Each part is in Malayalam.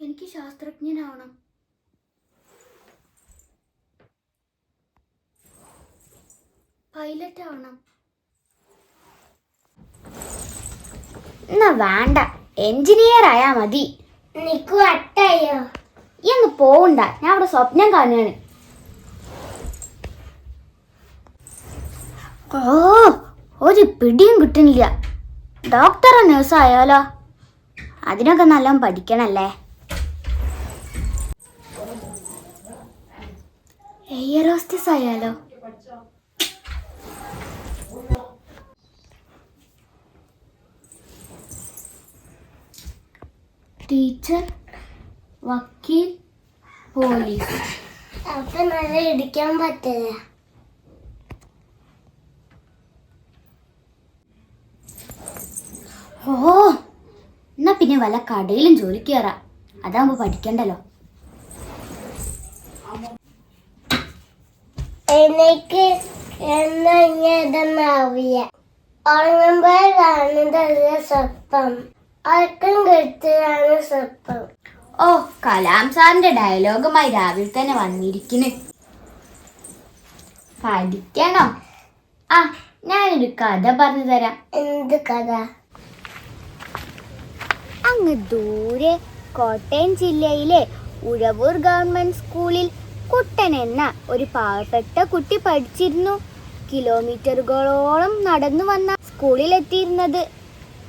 എനിക്ക് ശാസ്ത്രജ്ഞനാവണം. പൈലറ്റ് ആവണം എന്നാ വേണ്ട. എഞ്ചിനീയർ ആയാ മതി. നിക്കു അട്ടയോ ഈ പോവണ്ട. ഞാൻ അവിടെ സ്വപ്നം കാണുകയാണ്. ഓ ഒരു പിടിയും കിട്ടുന്നില്ല. ഡോക്ടറോ നേഴ്സോ ആയാലോ? അതിനൊക്കെ നല്ല പഠിക്കണല്ലേ? ഹോസ്റ്റസ് ആയാലോ? ടീച്ചർ വക്കീൽ പോലീസ്. അപ്പൊ നല്ല ഇടിക്കാൻ പറ്റില്ല. ഓ എന്നാ പിന്നെ വല്ല കടയിലും ജോലിക്ക് കയറാം അതാകുമ്പോ പഠിക്കണ്ടല്ലോ. എനിക്ക് എന്നാ ഇതൊന്നാവില്ല ഉറങ്ങുമ്പോഴാണ് നല്ല സ്വപ്പം ഉറക്കം കെടുത്തതാണ് സ്വപ്പം ഓ കലാം സാറിന്റെ ഡയലോഗുമായി രാവിലെ തന്നെ വന്നിരിക്കുന്നു. പഠിക്കണോ. ആ ഞാനൊരു കഥ പറഞ്ഞു തരാം. എന്ത് കഥ? അങ്ങ് ദൂരെ കോട്ടയം ജില്ലയിലെ ഉഴവൂർ ഗവൺമെന്റ് സ്കൂളിൽ കുട്ടൻ എന്ന ഒരു പാവപ്പെട്ട കുട്ടി പഠിച്ചിരുന്നു. കിലോമീറ്ററുകളോളം നടന്നു വന്ന സ്കൂളിലെത്തിയിരുന്നത്.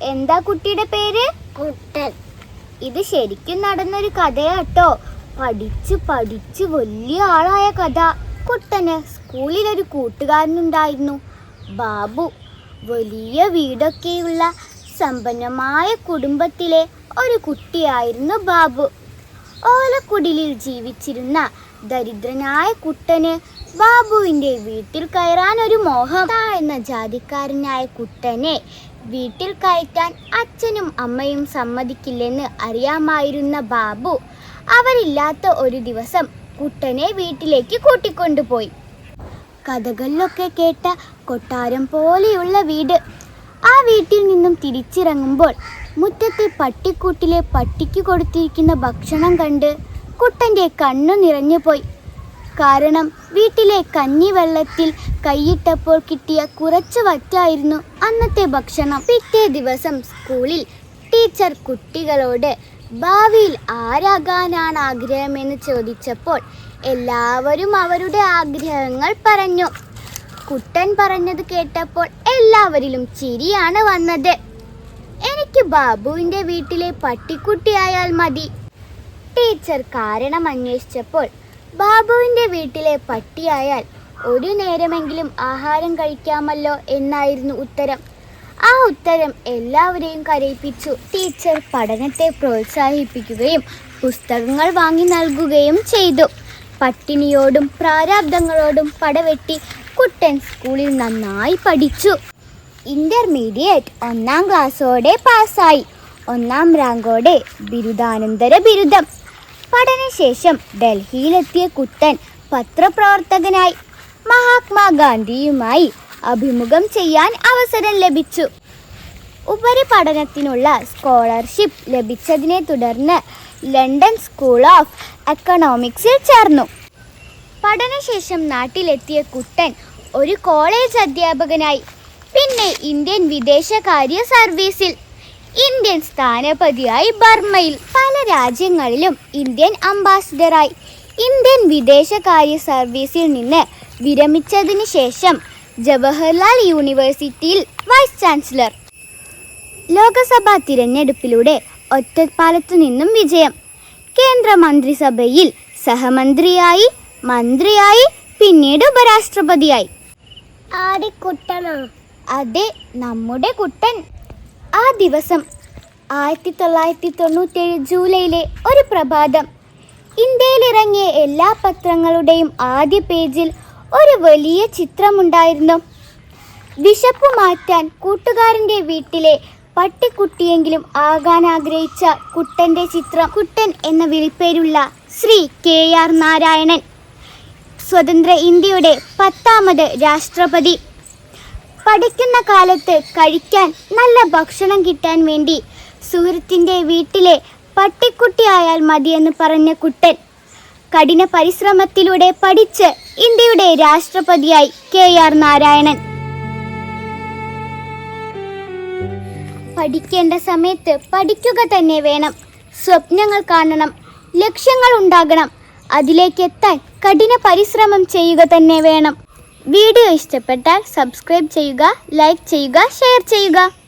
എന്താ കുട്ടിയുടെ പേര്? കുട്ടൻ. ഇത് ശരിക്കും നടന്നൊരു കഥയാട്ടോ പഠിച്ച് പഠിച്ച് വലിയ ആളായ കഥ. കുട്ടന് സ്കൂളിൽ ഒരു കൂട്ടുകാരനുണ്ടായിരുന്നു. ബാബു. വലിയ വീടൊക്കെയുള്ള സമ്പന്നമായ കുടുംബത്തിലെ ഒരു കുട്ടിയായിരുന്നു ബാബു. ഓലക്കുടിലിൽ ജീവിച്ചിരുന്ന ദരിദ്രനായ കുട്ടന് ബാബുവിന്റെ വീട്ടിൽ കയറാൻ ഒരു മോഹം. എന്ന ജാതിക്കാരനായ കുട്ടനെ വീട്ടിൽ കയറ്റാൻ അച്ഛനും അമ്മയും സമ്മതിക്കില്ലെന്ന് അറിയാമായിരുന്ന ബാബു അവരില്ലാത്ത ഒരു ദിവസം കുട്ടനെ വീട്ടിലേക്ക് കൂട്ടിക്കൊണ്ടുപോയി. കഥകളിലൊക്കെ കേട്ട കൊട്ടാരം പോലെയുള്ള വീട്. ആ വീട്ടിൽ നിന്നും തിരിച്ചിറങ്ങുമ്പോൾ മുറ്റത്തെ പട്ടിക്കൂട്ടിലെ പട്ടിക്ക് കൊടുത്തിരിക്കുന്ന ഭക്ഷണം കണ്ട് കുട്ടന്റെ കണ്ണു നിറഞ്ഞുപോയി കാരണം വീട്ടിലെ കഞ്ഞിവെള്ളത്തിൽ കൈയിട്ടപ്പോൾ കിട്ടിയ കുറച്ച് വറ്റായിരുന്നു അന്നത്തെ ഭക്ഷണം. പിറ്റേ ദിവസം സ്കൂളിൽ ടീച്ചർ കുട്ടികളോട് ഭാവിയിൽ ആരാകാനാണ് ആഗ്രഹമെന്ന് ചോദിച്ചപ്പോൾ എല്ലാവരും അവരുടെ ആഗ്രഹങ്ങൾ പറഞ്ഞു. കുട്ടൻ പറഞ്ഞത് കേട്ടപ്പോൾ എല്ലാവരിലും ചിരിയാണ് വന്നത്. എനിക്ക് ബാബുവിന്റെ വീട്ടിലെ പട്ടിക്കുട്ടിയായാൽ മതി. ടീച്ചർ കാരണം അന്വേഷിച്ചപ്പോൾ ബാബുവിന്റെ വീട്ടിലെ പട്ടിയായാൽ ഒരു നേരമെങ്കിലും ആഹാരം കഴിക്കാമല്ലോ എന്നായിരുന്നു ഉത്തരം. ആ ഉത്തരം എല്ലാവരെയും കരയിപ്പിച്ചു. ടീച്ചർ പഠനത്തെ പ്രോത്സാഹിപ്പിക്കുകയും പുസ്തകങ്ങൾ വാങ്ങി നൽകുകയും ചെയ്തു. പട്ടിണിയോടും പ്രാരാബ്ദങ്ങളോടും പടവെട്ടി കുട്ടൻ സ്കൂളിൽ നന്നായി പഠിച്ചു. ഇന്റർമീഡിയറ്റ് ഒന്നാം ക്ലാസ്സോടെ പാസ്സായി. ഒന്നാം റാങ്കോടെ ബിരുദാനന്തര ബിരുദം. പഠനശേഷം ഡൽഹിയിലെത്തിയ കുട്ടൻ പത്രപ്രവർത്തകനായി മഹാത്മാഗാന്ധിയുമായി അഭിമുഖം ചെയ്യാൻ അവസരം ലഭിച്ചു. ഉപരിപഠനത്തിനുള്ള സ്കോളർഷിപ്പ് ലഭിച്ചതിനെ തുടർന്ന് ലണ്ടൻ സ്കൂൾ ഓഫ് എക്കണോമിക്സിൽ ചേർന്നു. പഠനശേഷം നാട്ടിലെത്തിയ കുട്ടൻ ഒരു കോളേജ് അധ്യാപകനായി പിന്നെ ഇന്ത്യൻ വിദേശകാര്യ സർവീസിൽ ഇന്ത്യൻ സ്ഥാനപതിയായി ബർമ്മയിൽ രാജ്യങ്ങളിലും ഇന്ത്യൻ അംബാസിഡറായി ഇന്ത്യൻ വിദേശകാര്യ സർവീസിൽ നിന്ന് വിരമിച്ചതിന് ശേഷം ജവഹർലാൽ യൂണിവേഴ്സിറ്റിയിൽ വൈസ് ചാൻസലർ. ലോകസഭാ തിരഞ്ഞെടുപ്പിലൂടെ ഒറ്റപ്പാലത്തു നിന്നും വിജയം. കേന്ദ്ര മന്ത്രിസഭയിൽ സഹമന്ത്രിയായി മന്ത്രിയായി പിന്നീട് ഉപരാഷ്ട്രപതിയായി. ആടിക്കുട്ടനോ അതെ നമ്മുടെ കുട്ടൻ. ആ ദിവസം ആയിരത്തി തൊള്ളായിരത്തി തൊണ്ണൂറ്റേഴ് ജൂലൈയിലെ ഒരു പ്രഭാതം. ഇന്ത്യയിലിറങ്ങിയ എല്ലാ പത്രങ്ങളുടെയും ആദ്യ പേജിൽ ഒരു വലിയ ചിത്രമുണ്ടായിരുന്നു. വിശപ്പ് മാറ്റാൻ കൂട്ടുകാരന്റെ വീട്ടിലെ പട്ടിക്കുട്ടിയെങ്കിലും ആകാൻ ആഗ്രഹിച്ച കുട്ടന്റെ ചിത്രം. കുട്ടൻ എന്ന വിളിപ്പേരുള്ള ശ്രീ കെ ആർ നാരായണൻ സ്വതന്ത്ര ഇന്ത്യയുടെ പത്താമത് രാഷ്ട്രപതി. പഠിക്കുന്ന കാലത്ത് കഴിക്കാൻ നല്ല ഭക്ഷണം കിട്ടാൻ വേണ്ടി സുഹൃത്തിന്റെ വീട്ടിലെ പട്ടിക്കുട്ടിയായാൽ മതിയെന്ന് പറഞ്ഞ കുട്ടൻ കഠിന പരിശ്രമത്തിലൂടെ പഠിച്ച് ഇന്ത്യയുടെ രാഷ്ട്രപതിയായി കെ ആർ നാരായണൻ. പഠിക്കേണ്ട സമയത്ത് പഠിക്കുക തന്നെ വേണം. സ്വപ്നങ്ങൾ കാണണം ലക്ഷ്യങ്ങൾ ഉണ്ടാകണം. അതിലേക്ക് എത്താൻ കഠിന പരിശ്രമം ചെയ്യുക തന്നെ വേണം. വീഡിയോ ഇഷ്ടപ്പെട്ടാൽ സബ്സ്ക്രൈബ് ചെയ്യുക ലൈക്ക് ചെയ്യുക ഷെയർ ചെയ്യുക.